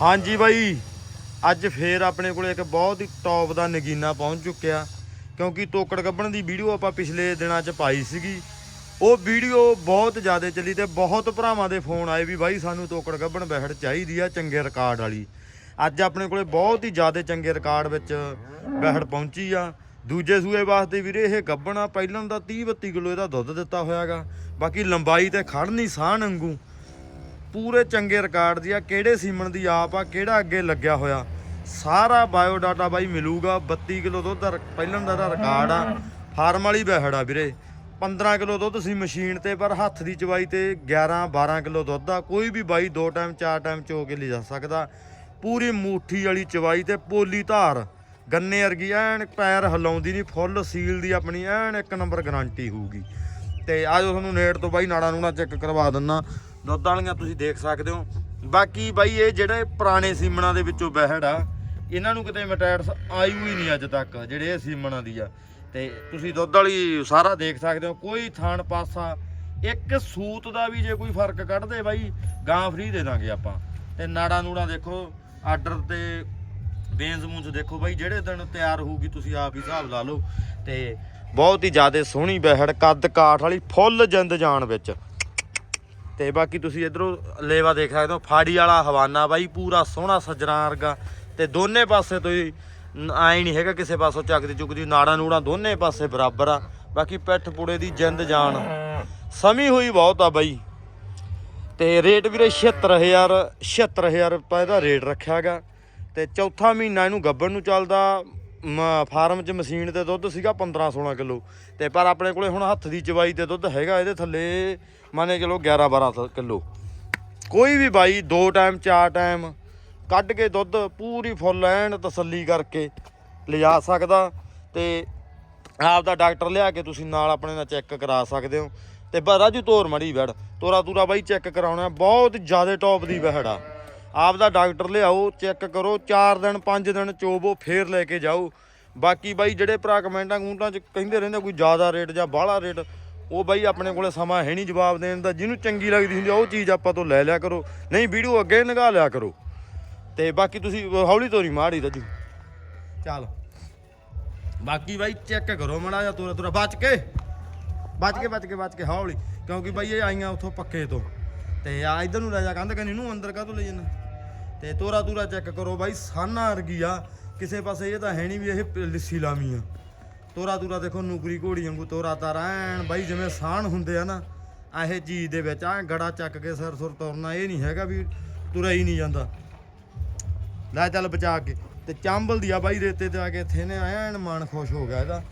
ਹਾਂਜੀ ਬਾਈ, ਅੱਜ ਫੇਰ ਆਪਣੇ ਕੋਲੇ ਇੱਕ ਬਹੁਤ ਹੀ ਟੌਪ ਦਾ ਨਗੀਨਾ ਪਹੁੰਚ ਚੁੱਕਿਆ, ਕਿਉਂਕਿ ਤੋਕੜ ਗੱਬਣ ਦੀ ਵੀਡੀਓ ਆਪਾਂ ਪਿਛਲੇ ਦਿਨਾਂ 'ਚ ਪਾਈ ਸੀਗੀ। ਉਹ ਵੀਡੀਓ ਬਹੁਤ ਜ਼ਿਆਦਾ ਚੱਲੀ ਤੇ ਬਹੁਤ ਭਰਾਵਾਂ ਦੇ ਫੋਨ ਆਏ ਵੀ ਬਾਈ ਸਾਨੂੰ ਤੋਕੜ ਗੱਬਣ ਬਹਿੜ ਚਾਹੀਦੀ ਆ ਚੰਗੇ ਰਿਕਾਰਡ ਵਾਲੀ। ਅੱਜ ਆਪਣੇ ਕੋਲੇ ਬਹੁਤ ਹੀ ਜ਼ਿਆਦਾ ਚੰਗੇ ਰਿਕਾਰਡ ਵਿੱਚ ਬਹਿੜ ਪਹੁੰਚੀ ਆ। ਦੂਜੇ ਸੂਏ ਵਾਸਤੇ ਵੀਰੇ ਇਹ ਗੱਬਣ ਆ ਪਹਿਲਾਂ ਦਾ 30 32 ਕਿਲੋ ਇਹਦਾ ਦੁੱਧ ਦਿੱਤਾ ਹੋਇਆਗਾ, ਬਾਕੀ ਲੰਬਾਈ ਤੇ ਖੜਨੀ ਸਾਹ ਨੰਗੂ ਪੂਰੇ ਚੰਗੇ ਰਿਕਾਰਡ ਦੀ ਆ, ਕਿਹੜੇ ਸੀਮਨ ਦੀ ਆਪ ਆ, ਕਿਹੜਾ ਅੱਗੇ ਲੱਗਿਆ ਹੋਇਆ। ਸਾਰਾ ਬਾਇਓ ਡਾਟਾ ਬਾਈ ਮਿਲੂਗਾ 32 ਕਿਲੋ ਦੁੱਧ ਦਾ ਪਹਿਲਾਂ ਦਾ ਇਹਦਾ ਰਿਕਾਰਡ ਆ। ਫਾਰਮ ਵਾਲੀ ਬਹਿੜ ਆ ਵੀਰੇ। 15 ਕਿਲੋ ਦੁੱਧ ਸੀ ਮਸ਼ੀਨ ਤੇ, ਪਰ ਹੱਥ ਦੀ ਚਵਾਈ ਤੇ 11 12 ਕਿਲੋ ਦੁੱਧ ਆ। ਕੋਈ ਵੀ ਬਾਈ ਦੋ ਟਾਈਮ ਚਾਰ ਟਾਈਮ ਚੋ ਕੇ ਲਿਜਾ ਸਕਦਾ। ਪੂਰੀ ਮੂਠੀ ਵਾਲੀ ਚਵਾਈ ਤੇ ਪੋਲੀ ਧਾਰ। ਗੰਨੇ ਵਰਗੀ ਐਨ ਪੈਰ ਹਿਲਾਉਂਦੀ ਨਹੀਂ, ਫੁੱਲ ਸੀਲ ਦੀ ਆਪਣੀ ਐਨ ਇੱਕ ਨੰਬਰ ਗਾਰੰਟੀ ਹੋਊਗੀ। ਤੇ ਆਜੋ ਤੁਹਾਨੂੰ ਨੇੜ ਤੋਂ ਬਾਈ ਨਾੜਾ ਨੂੜਾ ਚੈੱਕ ਕਰਵਾ ਦਿੰਨਾ। ਦੁੱਧ ਵਾਲੀਆਂ ਤੁਸੀਂ ਦੇਖ ਸਕਦੇ ਹੋ। ਬਾਕੀ ਬਾਈ, ਇਹ ਜਿਹੜੇ ਪੁਰਾਣੇ ਸੀਮਣਾ ਦੇ ਵਿੱਚੋਂ ਬਹਿੜ ਆ, ਇਹਨਾਂ ਨੂੰ ਕਿਤੇ ਮਟੈਟਸ ਆਈ ਹੋਈ ਨਹੀਂ ਅੱਜ ਤੱਕ, ਜਿਹੜੇ ਇਹ ਸੀਮਣਾ ਦੀ ਆ। ਤੇ ਤੁਸੀਂ ਦੁੱਧ ਵਾਲੀ ਸਾਰਾ ਦੇਖ ਸਕਦੇ ਹੋ, ਕੋਈ ਥਾਣ ਪਾਸਾ, ਇੱਕ ਸੂਤ ਦਾ ਵੀ ਜੇ ਕੋਈ ਫ਼ਰਕ ਕੱਢਦੇ ਬਾਈ, ਗਾਂ ਫ੍ਰੀ ਦੇ ਦਾਂਗੇ ਆਪਾਂ। ਤੇ ਨਾੜਾ ਨੂੜਾ ਦੇਖੋ, ਆਰਡਰ ਤੇ ਬੇਨਸ ਮੂੰਸ ਦੇਖੋ ਬਾਈ, ਜਿਹੜੇ ਦਿਨ ਤਿਆਰ ਹੋਊਗੀ ਤੁਸੀਂ ਆਪ ਹੀ ਹਿਸਾਬ ਲਾ ਲਓ। ਤੇ ਬਹੁਤ ਹੀ ਜ਼ਿਆਦਾ ਸੋਹਣੀ ਬਹਿੜ ਕੱਦ ਕਾਠ ਵਾਲੀ, ਫੁੱਲ ਜਿੰਦ ਜਾਨ ਵਿੱਚ। ਤੇ ਬਾਕੀ ਤੁਸੀਂ ਇਧਰੋਂ ਲੇਵਾ ਦੇਖ ਸਕਦੇ ਹੋ, ਫਾੜੀ ਵਾਲਾ ਹਵਾਨਾ ਬਾਈ, ਪੂਰਾ ਸੋਹਣਾ ਸੱਜਣਾ ਵਰਗਾ। ਤੇ ਦੋਨੇ ਪਾਸੇ ਤੋਂ ਹੀ ਆਈ ਨਹੀਂ ਹੈਗਾ ਕਿਸੇ ਪਾਸੋਂ ਚੱਕਦੀ ਚੁੱਕਦੀ, ਨਾੜਾਂ ਨੂੜਾਂ ਦੋਨੇ ਪਾਸੇ ਬਰਾਬਰ ਆ। ਬਾਕੀ ਪਿੱਠ ਪੁੜੇ ਦੀ ਜਿੰਦ ਜਾਨ। ਸਮੀ ਹੋਈ ਬਹੁਤ ਆ ਬਾਈ। ਤੇ ਰੇਟ ਵੀਰੇ 76000 76000 ਰੁਪਏ ਦਾ ਰੇਟ ਰੱਖਿਆਗਾ ਤੇ ਚੌਥਾ ਮਹੀਨਾ ਇਹਨੂੰ ਗੱਬਣ ਨੂੰ ਚੱਲਦਾ ਫਾਰਮ 'ਚ ਮਸ਼ੀਨ ਤੇ ਦੁੱਧ ਸੀਗਾ 15 16 ਕਿਲੋ। ਤੇ ਪਰ ਆਪਣੇ ਕੋਲੇ ਹੁਣ ਹੱਥ ਦੀ ਚਵਾਈ ਤੇ ਦੁੱਧ ਹੈਗਾ, ਇਹਦੇ ਥੱਲੇ ਮੰਨੇ ਚਲੋ 11 12 ਕਿਲੋ। ਕੋਈ ਵੀ ਬਾਈ, ਦੋ ਟਾਈਮ, ਚਾਰ ਟਾਈਮ ਕੱਢ ਕੇ ਦੁੱਧ ਪੂਰੀ ਫੁੱਲ ਐਨ ਤਸੱਲੀ ਕਰਕੇ ਲਿਜਾ ਸਕਦਾ ਤੇ ਆਪ ਦਾ ਡਾਕਟਰ ਲਿਆ ਕੇ ਤੁਸੀਂ ਨਾਲ ਆਪਣੇ ਨਾਲ ਚੈੱਕ ਕਰਾ ਸਕਦੇ ਹੋ। ਤੇ ਬਾ ਰਾਜੂ, ਤੋਰ ਮੜੀ ਵੜ ਤੋਰਾ ਤੂਰਾ ਬਾਈ ਚੈੱਕ ਕਰਾਉਣਾ, ਬਹੁਤ ਜ਼ਿਆਦਾ ਟੌਪ ਦੀ ਵਹਿੜ ਆ ਆਪ ਦਾ ਡਾਕਟਰ ਲਿਆਓ, ਚੈੱਕ ਕਰੋ 4 ਦਿਨ 5 ਦਿਨ ਚੋਬੋ, ਫੇਰ ਲੈ ਕੇ ਜਾਓ। ਬਾਕੀ ਬਾਈ ਜਿਹੜੇ ਭਰਾ ਕਮੈਂਟਾਂ ਕਮੂੰਟਾਂ ਚ ਕਹਿੰਦੇ ਰਹਿੰਦੇ ਕੋਈ ਜ਼ਿਆਦਾ ਰੇਟ ਜਾਂ ਬਾਹਲਾ ਰੇਟ, ਉਹ ਬਾਈ ਆਪਣੇ ਕੋਲੇ ਸਮਾਂ ਹੈ ਨਹੀਂ ਜਵਾਬ ਦੇਣ ਦਾ। ਜਿਹਨੂੰ ਚੰਗੀ ਲੱਗਦੀ ਹੁੰਦੀ ਉਹ ਚੀਜ਼ ਆਪਾਂ ਤੋਂ ਲੈ ਲਿਆ ਕਰੋ। ਨਹੀਂ, ਵੀਡੀਓ ਅੱਗੇ ਨਗਾ ਲਿਆ ਕਰੋ। ਤੇ ਬਾਕੀ ਤੁਸੀਂ, ਹੌਲੀ ਤੋਰੀ ਮਾੜੀ ਰਾਜੂ। ਚੱਲ। ਬਾਕੀ ਬਾਈ ਚੈੱਕ ਕਰੋ ਮੜਾ ਜਾ ਤੋਰਾ ਤੋਰਾ। ਬਚ ਕੇ। ਬਚ ਕੇ ਬਚ ਕੇ ਬਚ ਕੇ, ਹੌਲੀ। ਕਿਉਂਕਿ ਬਾਈ ਇਹ ਆਈਆਂ ਉੱਥੋਂ ਪੱਕੇ ਤੋਂ। ਤੇ ਆ ਇਧਰ ਨੂੰ ਲੈ ਜਾ, ਕੰਧ ਕੰਨੀ ਨੂੰ, ਅੰਦਰ ਕਾਹਤੋਂ ਲੈ ਜਾਂਦਾ ਤੇ ਤੋਰਾ ਤੂਰਾ ਚੈੱਕ ਕਰੋ ਬਾਈ, ਸਾਨਾ ਵਰਗੀ ਆ। ਕਿਸੇ ਪਾਸੇ ਇਹ ਤਾਂ ਹੈ ਨਹੀਂ ਵੀ ਇਹ ਲਿੱਸੀ ਲਾਮੀ ਆ। ਤੋਰਾ ਤੂਰਾ ਦੇਖੋ ਨੁਕਰੀ ਘੋੜੀ ਵਾਂਗੂ ਤੋਰਾ ਤਾਰਾ ਐਨ ਬਾਈ ਜਿਵੇਂ ਸਾਨ ਹੁੰਦੇ ਆ ਨਾ ਇਹ ਚੀਜ਼ ਦੇ ਵਿੱਚ ਆ ਗੜਾ ਚੱਕ ਕੇ ਸਿਰ ਸੁਰ ਤੁਰਨਾ, ਇਹ ਨਹੀਂ ਹੈਗਾ ਵੀ ਤੁਰਿਆ ਹੀ ਨਹੀਂ ਜਾਂਦਾ। ਲੈ ਚੱਲ ਬਚਾ ਕੇ। ਤੇ ਚਾਂਬਲ ਦੀ ਆ ਬਾਈ, ਰੇਤੇ ਤੇ ਆ ਕੇ ਇੱਥੇ ਨੇ ਐਨ ਮਨ ਖੁਸ਼ ਹੋ ਗਿਆ ਇਹਦਾ।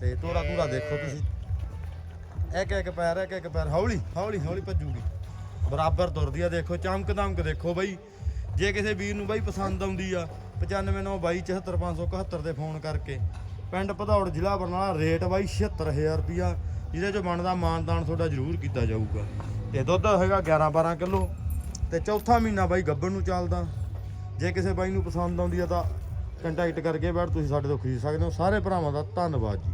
ਤੇ ਤੋਰਾ ਤੂਰਾ ਦੇਖੋ ਤੁਸੀਂ। ਇੱਕ ਇੱਕ ਪੈਰ, ਇੱਕ ਇੱਕ ਪੈਰ। ਹੌਲੀ ਹੌਲੀ ਹੌਲੀ ਭੱਜੂਗੀ। ਬਰਾਬਰ ਤੁਰਦੀ ਆ, ਦੇਖੋ ਚਮਕ ਦਮਕ ਦੇਖੋ ਬਾਈ। ਜੇ ਕਿਸੇ ਵੀਰ ਨੂੰ ਬਾਈ ਪਸੰਦ ਆਉਂਦੀ ਆ 9597574571 ਤੇ ਫੋਨ ਕਰਕੇ। ਪਿੰਡ ਭਦੌੜ ਜ਼ਿਲ੍ਹਾ ਬਰਨਾਲਾ, ਰੇਟ ਬਾਈ 76000 ਰੁਪਿਆ ਜਿਹਦੇ ਚੋਂ ਬਣਦਾ ਮਾਨਦਾਨ ਤੁਹਾਡਾ ਜ਼ਰੂਰ ਕੀਤਾ ਜਾਊਗਾ। ਤੇ ਦੁੱਧ ਹੈਗਾ 11 12 ਕਿਲੋ। ਤੇ ਚੌਥਾ ਮਹੀਨਾ ਬਾਈ ਗੱਬਣ ਨੂੰ ਚੱਲਦਾ। ਜੇ ਕਿਸੇ ਬਾਈ ਨੂੰ ਪਸੰਦ ਆਉਂਦੀ ਆ ਤਾਂ ਕੰਟੈਕਟ ਕਰਕੇ ਬੈਠ, ਤੁਸੀਂ ਸਾਡੇ ਤੋਂ ਖਰੀਦ ਸਕਦੇ ਹੋ। ਸਾਰੇ ਭਰਾਵਾਂ ਦਾ ਧੰਨਵਾਦ ਜੀ।